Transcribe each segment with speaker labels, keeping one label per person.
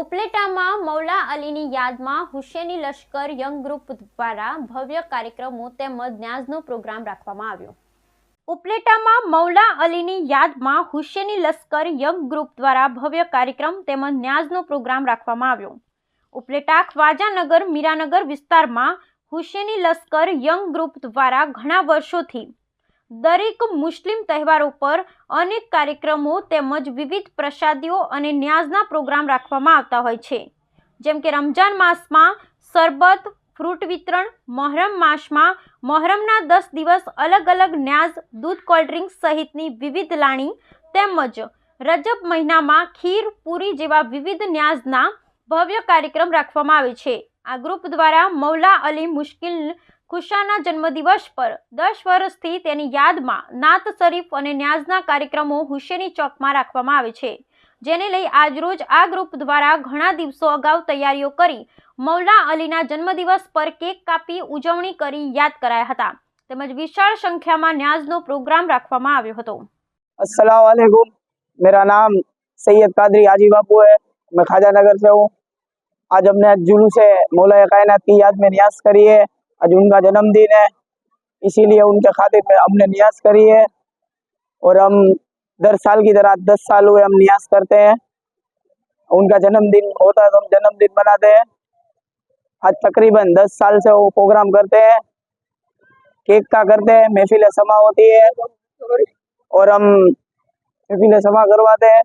Speaker 1: ઉપલેટામાં મૌલા અલીની યાદમાં હુસેની લશ્કર young group દ્વારા ભવ્ય કાર્યક્રમો તેમજ ન્યાઝનો પ્રોગ્રામ રાખવામાં આવ્યો. ઉપલેટામાં મૌલા અલીની યાદમાં હુસેની લશ્કર યંગ ગ્રુપ દ્વારા ભવ્ય કાર્યક્રમ તેમજ ન્યાઝનો પ્રોગ્રામ રાખવામાં આવ્યો. ઉપલેટા ખ્વાજાનગર મીરાનગર વિસ્તારમાં હુસેની લશ્કર યંગ ગ્રુપ દ્વારા ઘણા વર્ષોથી દરેક મુસ્લિમ તહેવાર ઉપર અનેક કાર્યક્રમો તેમજ વિવિધ પ્રસાદીઓ અને ન્યાઝના પ્રોગ્રામ રાખવામાં આવતા હોય છે. જેમ કે રમજાન માસમાં શરબત, ફ્રૂટ વિતરણ, મોહરમ માસમાં મોહરમના દસ દિવસ અલગ અલગ ન્યાઝ, દૂધ કોલ્ડ્રિંક્સ સહિતની વિવિધ લાણી તેમજ રજબ મહિનામાં ખીર, પૂરી જેવા વિવિધ ન્યાઝના ભવ્ય કાર્યક્રમ રાખવામાં આવે છે. આ ગ્રુપ દ્વારા મૌલા અલી મુશ્કિલ ખુશાના જન્મદિવસ પર દસ વર્ષથી તેની યાદમાં નાત શરીફ અને ન્યાઝના કાર્યક્રમો હુસેની ચોકમાં રાખવામાં આવે છે જેને લઈ આજરોજ આ ગ્રુપ દ્વારા ઘણા દિવસો અગાઉ તૈયારીઓ કરી મૌલા અલીના જન્મદિવસ પર કેક કાપી ઉજવણી કરી યાદ કરાયા હતા તેમજ વિશાળ સંખ્યામાં ન્યાઝનો પ્રોગ્રામ રાખવામાં આવ્યો હતો
Speaker 2: अस्सलाम वालेकुम मेरा नाम सैयद कादरी हाजी बापू है मैं खाजा नगर से हूँ आज हमने जुलूस मौला कायनात की याद में न्याज करी है आज उनका जन्मदिन है, इसीलिए उनके खातिर में हमने नियाज करी है। और हम दस साल की तरह दस साल हुए हम नियाज करते हैं। उनका जन्मदिन होता है तो हम जन्मदिन मनाते हैं। आज तकरीबन दस साल से वो प्रोग्राम करते हैं। केक का करते हैं, महफिल समा होती है। और हम महफिल समा करवाते हैं।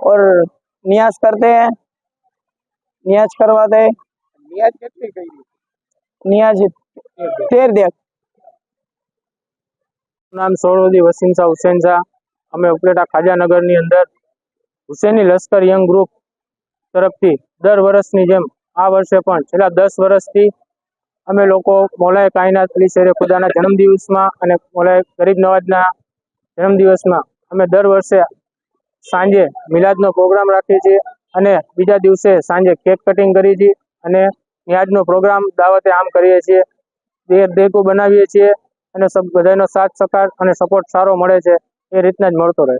Speaker 2: और नियाज करते हैं। नियाज करवाते हैं।
Speaker 3: नियाज करते हैं
Speaker 2: નિયાજીત તેર દેખ
Speaker 3: નામ સોરોદી વસીમ શાહ હુસેન શાહ. અમે ઉપલેટા ખાજાનગરની અંદર હુસેની લશ્કર યંગ ગ્રુપ તરફથી દર વર્ષની જેમ આ વર્ષે પણ છેલ્લા દસ વર્ષથી અમે લોકો મોલાય કાયનાત અલી શેરે ખુદાના જન્મદિવસમાં અને મોલાય ગરીબ નવાજના જન્મદિવસમાં અમે દર વર્ષે સાંજે મિલાદનો પ્રોગ્રામ રાખીએ છીએ અને બીજા દિવસે સાંજે કેક કટિંગ કરી છીએ અને ન્યાજનો પ્રોગ્રામ દાવતે આમ કરીએ છીએ. બે દેગો બનાવીએ છીએ અને બધાનો સાથ સહકાર અને સપોર્ટ સારો મળે છે. એ રીતના જ મળતો રહે.